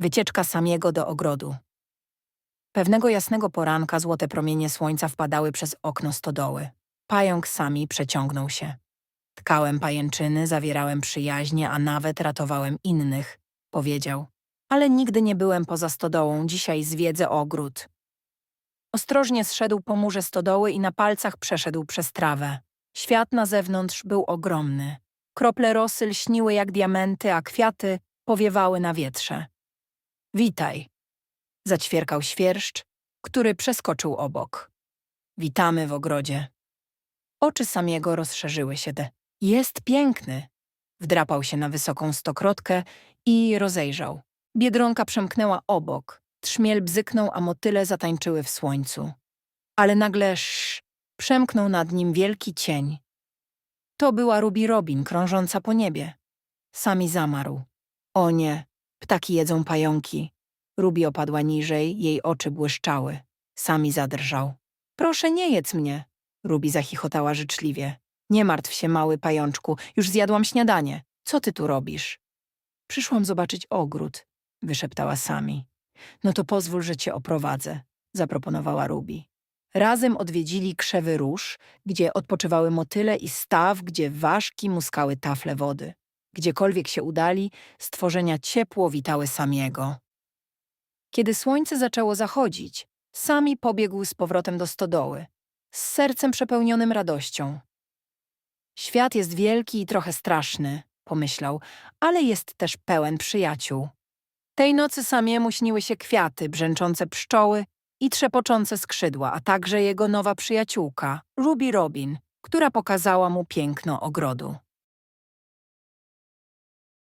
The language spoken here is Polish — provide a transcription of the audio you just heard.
Wycieczka Samiego do ogrodu. Pewnego jasnego poranka złote promienie słońca wpadały przez okno stodoły. Pająk Sami przeciągnął się. Tkałem pajęczyny, zawierałem przyjaźnie, a nawet ratowałem innych, powiedział. Ale nigdy nie byłem poza stodołą, dzisiaj zwiedzę ogród. Ostrożnie zszedł po murze stodoły i na palcach przeszedł przez trawę. Świat na zewnątrz był ogromny. Krople rosy lśniły jak diamenty, a kwiaty powiewały na wietrze. Witaj, zaćwierkał świerszcz, który przeskoczył obok. Witamy w ogrodzie. Oczy Samiego rozszerzyły się. Jest piękny. Wdrapał się na wysoką stokrotkę i rozejrzał. Biedronka przemknęła obok. Trzmiel bzyknął, a motyle zatańczyły w słońcu. Ale nagle sz, przemknął nad nim wielki cień. To była Ruby Robin krążąca po niebie. Sami zamarł. O nie, ptaki jedzą pająki. Ruby opadła niżej, jej oczy błyszczały. Sami zadrżał. Proszę, nie jedz mnie. Ruby zachichotała życzliwie. Nie martw się, mały pajączku, już zjadłam śniadanie. Co ty tu robisz? Przyszłam zobaczyć ogród, wyszeptała Sami. No to pozwól, że cię oprowadzę, zaproponowała Ruby. Razem odwiedzili krzewy róż, gdzie odpoczywały motyle i staw, gdzie ważki muskały tafle wody. Gdziekolwiek się udali, stworzenia ciepło witały Samiego. Kiedy słońce zaczęło zachodzić, Sami pobiegł z powrotem do stodoły, z sercem przepełnionym radością. Świat jest wielki i trochę straszny, pomyślał, ale jest też pełen przyjaciół. Tej nocy Samiemu śniły się kwiaty, brzęczące pszczoły i trzepoczące skrzydła, a także jego nowa przyjaciółka, Ruby Robin, która pokazała mu piękno ogrodu.